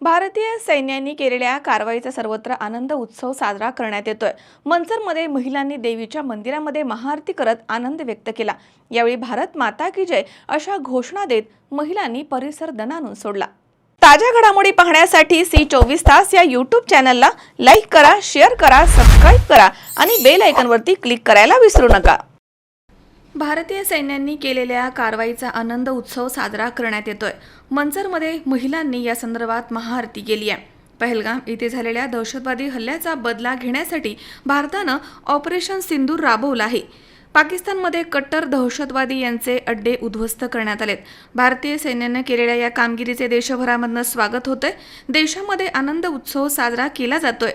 भारतीय सैन्यांनी केलेल्या कारवाईचा सर्वत्र आनंद उत्सव साजरा करण्यात येतोय. मंचरमध्ये महिलांनी देवीच्या मंदिरामध्ये महाआरती करत आनंद व्यक्त केला. यावेळी भारत माता की जय अशा घोषणा देत महिलांनी परिसर दणानून सोडला. ताज्या घडामोडी पाहण्यासाठी सी चोवीस तास या यूट्यूब चॅनलला लाईक करा शेअर करा सबस्क्राईब करा आणि बेल आयकॉनवरती क्लिक करायला विसरू नका. भारतीय सैन्यांनी केलेल्या कारवाईचा आनंद उत्सव साजरा करण्यात येतोय. मंचरमध्ये महिलांनी या संदर्भात महाआरती केली आहे. पहलगाम येथे झालेल्या दहशतवादी हल्ल्याचा बदला घेण्यासाठी भारतानं ऑपरेशन सिंदूर राबवलं आहे. पाकिस्तानमध्ये कट्टर दहशतवादी यांचे अड्डे उद्ध्वस्त करण्यात आलेत. भारतीय सैन्यानं केलेल्या या कामगिरीचे देशभरामधनं स्वागत होतंय. देशामध्ये आनंद उत्सव साजरा केला जातोय.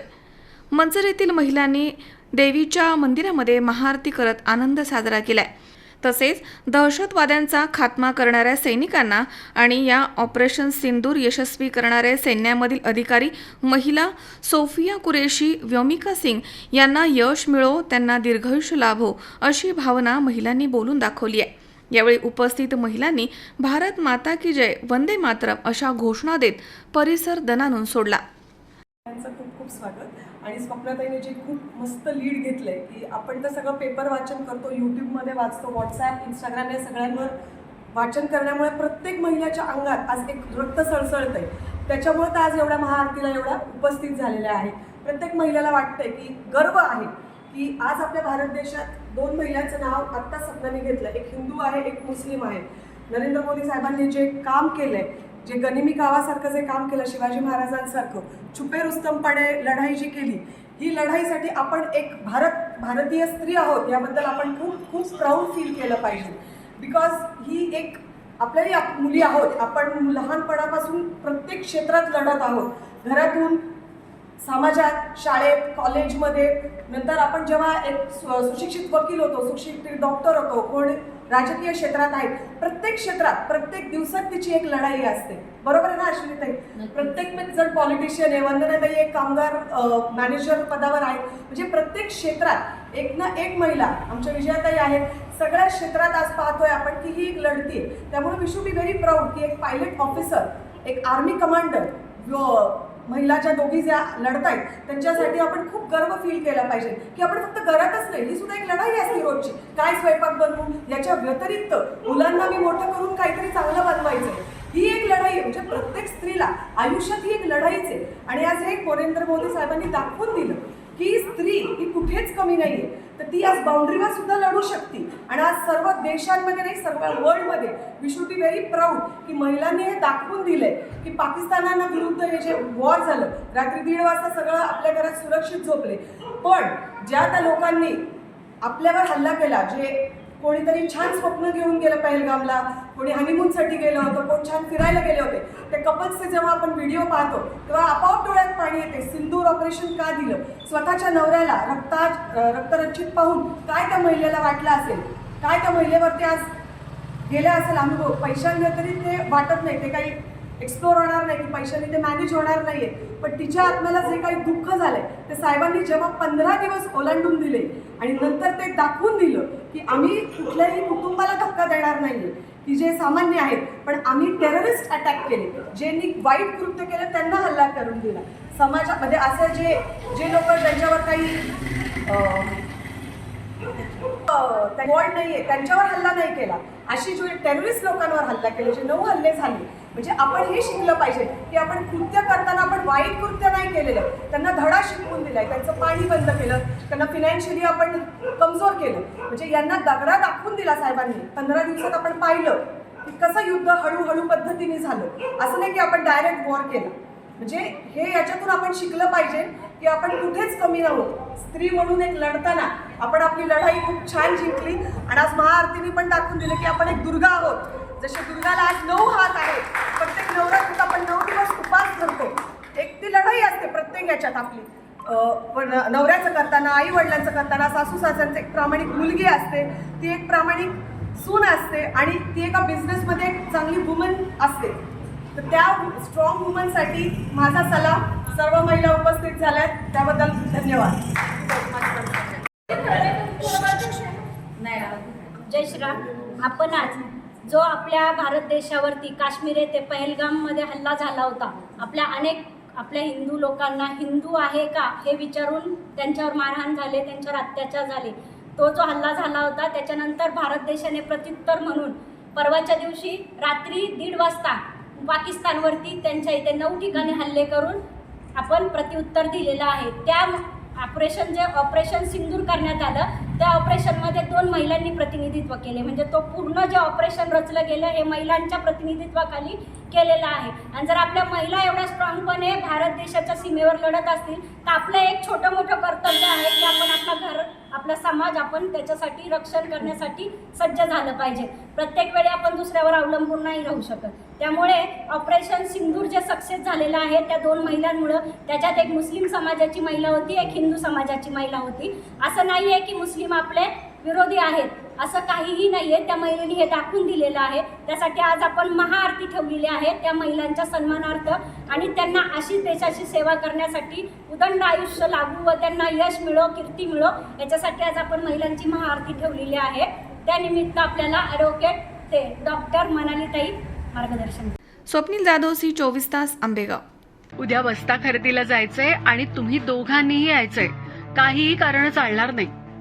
मंचर येथील महिलांनी देवीच्या मंदिरामध्ये महाआरती करत आनंद साजरा केलाय. तसेच दहशतवाद्यांचा खात्मा करणाऱ्या सैनिकांना आणि या ऑपरेशन सिंदूर यशस्वी करणाऱ्या सैन्यामधील अधिकारी महिला सोफिया कुरेशी व्योमिका सिंग यांना यश मिळो त्यांना दीर्घायुष्य लाभो अशी भावना महिलांनी बोलून दाखवली आहे. यावेळी उपस्थित महिलांनी भारत माता की जय वंदे मातरम अशा घोषणा देत परिसर दणानून सोडला. खूप खूप स्वागत. आणि स्वप्नाताईने जे खूप मस्त लीड घेतलंय की आपण तर सगळं पेपर वाचन करतो यूट्यूबमध्ये वाचतो व्हॉट्सॲप इंस्टाग्राम या सगळ्यांवर वाचन करण्यामुळे प्रत्येक महिलाच्या अंगात आज एक रक्त सळसळत आहे त्याच्यामुळे तर आज एवढ्या महाआरतीला एवढ्या उपस्थित झालेल्या आहेत. प्रत्येक महिलाला वाटतंय की गर्व आहे की आज आपल्या भारत देशात दोन महिलांचं नाव आत्ता सपनाने घेतलं. एक हिंदू आहे एक मुस्लिम आहे. नरेंद्र मोदी साहेबांनी जे काम केलंय जे गनिमी कावासारखं जे काम केलं शिवाजी महाराजांसारखं छुपे रुस्तमपणे लढाई जी केली ही लढाईसाठी आपण एक भारत भारतीय स्त्री आहोत याबद्दल आपण खूप खूप प्राऊड फील केलं पाहिजे. बिकॉज ही एक आपल्याही आप- मुली आहोत आपण लहानपणापासून प्रत्येक क्षेत्रात लढत आहोत. घरातून समाजात शाळेत कॉलेजमध्ये नंतर आपण जेव्हा एक सुशिक्षित वकील होतो सुशिक्षित डॉक्टर होतो कोण राजकीय क्षेत्रात आहेत. प्रत्येक क्षेत्रात प्रत्येक दिवसात तिची एक लढाई असते. बरोबर आहे ना अश्विनीताई प्रत्येक जण पॉलिटिशियन आहे वंदनाताई एक कामगार मॅनेजर पदावर आहे. म्हणजे प्रत्येक क्षेत्रात एक ना एक महिला आमच्या विजयाताई आहेत सगळ्या क्षेत्रात आज पाहतोय आपण की ही एक लढती आहे त्यामुळे we should be very proud की एक पायलट ऑफिसर एक आर्मी कमांडर महिला ज्या दोघी ज्या लढतायत त्यांच्यासाठी आपण खूप गर्व फील केला पाहिजे. की आपण फक्त घरातच नाही ही सुद्धा एक लढाई असते रोजची. काय स्वयंपाक बनवू? याच्या व्यतिरिक्त मुलांना मी मोठं करून काहीतरी चांगलं बनवायचं ही एक लढाई आहे. म्हणजे प्रत्येक स्त्रीला आयुष्यात ही एक लढाईच आहे. आणि आज हे नरेंद्र मोदी साहेबांनी दाखवून दिलं. की स्त्री ही कुठेच कमी नाही आहे तर ती आज बाउंड्रीवर सुद्धा लढू शकते. आणि आज सर्व देशांमध्ये नाही सर्व वर्ल्डमध्ये we should be very proud की महिलांनी हे दाखवून दिलंय की पाकिस्तानांना विरुद्ध हे जे वॉर झालं रात्री दीड वाजता सगळं आपल्या घरात सुरक्षित झोपले. पण ज्या त्या लोकांनी आपल्यावर हल्ला केला जे कोणीतरी छान स्वप्न घेऊन गेलं पहलगामला. कोणी हनीमूनसाठी गेलं होतं कोण छान फिरायला गेले होते. ते कपल्सचे जेव्हा आपण व्हिडिओ पाहतो तेव्हा आपोआप डोळ्यात पाणी येते. सिंदूर ऑपरेशन का दिलं? स्वतःच्या नवऱ्याला रक्ता रक्तरंजित पाहून काय त्या महिलेला वाटलं असेल? काय त्या महिलेवरती आज गेला असेल अनुभव? तरी ते वाटत नाही. ते काही एक्सप्लोर होणार नाही की पैशाने ते मॅनेज होणार नाहीये. पण तिच्या आत्म्याला जे काही दुःख झालंय ते साहेबांनी जेव्हा पंधरा दिवस ओलांडून दिले आणि नंतर ते दाखवून दिलं की आम्ही कुठल्याही कुटुंबाला धक्का देणार नाहीये की जे सामान्य आहेत पण आम्ही टेररिस्ट अटॅक केले. ज्यांनी वाईट कृत्य केलं त्यांना हल्ला करून दिला. समाजामध्ये असं जे जे लोक ज्यांच्यावर काही अं, वॉर्ड नाहीये त्यांच्यावर हल्ला नाही केला अशी जे टेररिस्ट लोकांवर हल्ला केले जे नऊ हल्ले झाले म्हणजे आपण हे शिकलं पाहिजे. की आपण कृत्य करताना आपण वाईट कृत्य नाही केलेलं. त्यांना धडा शिकवून दिलाय. त्यांचं पाणी बंद केलं. त्यांना फिनान्शियली आपण कमजोर केलं. म्हणजे यांना दगडा दाखवून दिला साहेबांनी. पंधरा दिवसात आपण पाहिलं की कसं युद्ध हळूहळू पद्धतीने झालं. असं नाही की आपण डायरेक्ट वॉर केला. म्हणजे हे याच्यातून आपण शिकलं पाहिजे की आपण कुठेच कमी नव्हतो. स्त्री म्हणून एक लढताना आपण आपली लढाई खूप छान जिंकली. आणि आज महाआरतीने पण दाखवून दिलं की आपण एक दुर्गा आहोत. जसे दुर्गाला आज नऊ हात आहेत प्रत्येक नवरात्रीत आपण नऊ दिवस उपास करतो एक ती लढाई असते प्रत्येक याच्यात आपली. पण नवऱ्याचं करताना आई वडिलांचं करताना सासू सासऱ्यांचं एक प्रामाणिक मुलगी असते. ती एक प्रामाणिक सून असते आणि ती एका बिझनेसमध्ये एक चांगली वुमन असते. तर त्या स्ट्रॉंग वुमनसाठी माझा सलाम सर्व महिला उपस्थित झाल्या त्याबद्दल धन्यवाद. जय श्रीराम. आपण आज जो आपल्या भारत देशावरती काश्मीर येथे पहलगाममध्ये हल्ला झाला होता. आपल्या अनेक आपल्या हिंदू लोकांना हिंदू आहे का हे विचारून त्यांच्यावर मारहाण झाले त्यांच्यावर अत्याचार झाले. तो जो हल्ला झाला होता त्याच्यानंतर भारत देशाने प्रत्युत्तर म्हणून परवाच्या दिवशी रात्री दीड वाजता पाकिस्तानवरती त्यांच्या इथे नऊ ठिकाणी हल्ले करून आपण प्रत्युत्तर दिलेलं आहे. त्या ऑपरेशन जे ऑपरेशन सिंदूर करण्यात आलं त्या ऑपरेशनमध्ये दोन महिलांनी प्रतिनिधित्व केले. म्हणजे तो पूर्ण जे ऑपरेशन रचलं गेलं हे महिलांच्या प्रतिनिधित्वाखाली केलेलं आहे. आणि जर आपल्या महिला एवढ्या स्ट्रॉंगपणे भारत देशाच्या सीमेवर लढत असतील तर आपलं एक छोटं मोठं कर्तव्य आहे की आपण आपलं घर आपला समाज आपण त्याच्यासाठी रक्षण करण्यासाठी सज्ज झालं पाहिजे. प्रत्येक वेळी आपण दुसऱ्यावर अवलंबून नाही राहू शकत. त्यामुळे ऑपरेशन सिंदूर जे सक्सेस झालेलं आहे त्या दोन महिलांमुळं त्याच्यात एक मुस्लिम समाजाची महिला होती एक हिंदू समाजाची महिला होती. असं नाही आहे की मुस्लिम आपले विरोधी आहेत. असं काहीही नाही आहे त्या महिलेने हे दाखवून दिलेलं आहे. त्यासाठी आज आपण महाआरती ठेवलेली आहे. त्या महिलांच्या सन्मानार्थ आणि त्यांना अशीच देशाची सेवा करण्यासाठी उदंड आयुष्य लागू व त्यांना यश मिळो कीर्ती मिळो याच्यासाठी आज आपण महिलांची महाआरती ठेवलेली आहे. त्यानिमित्त आपल्याला ॲडव्होकेट ते डॉक्टर मनालीताई मार्गदर्शन स्वप्नील जाधव सी चोवीस तास आंबेगाव. उद्या बस्ता खरेदीला जायचंय आणि तुम्ही दोघांनीही यायचंय. काहीही कारण चालणार नाही.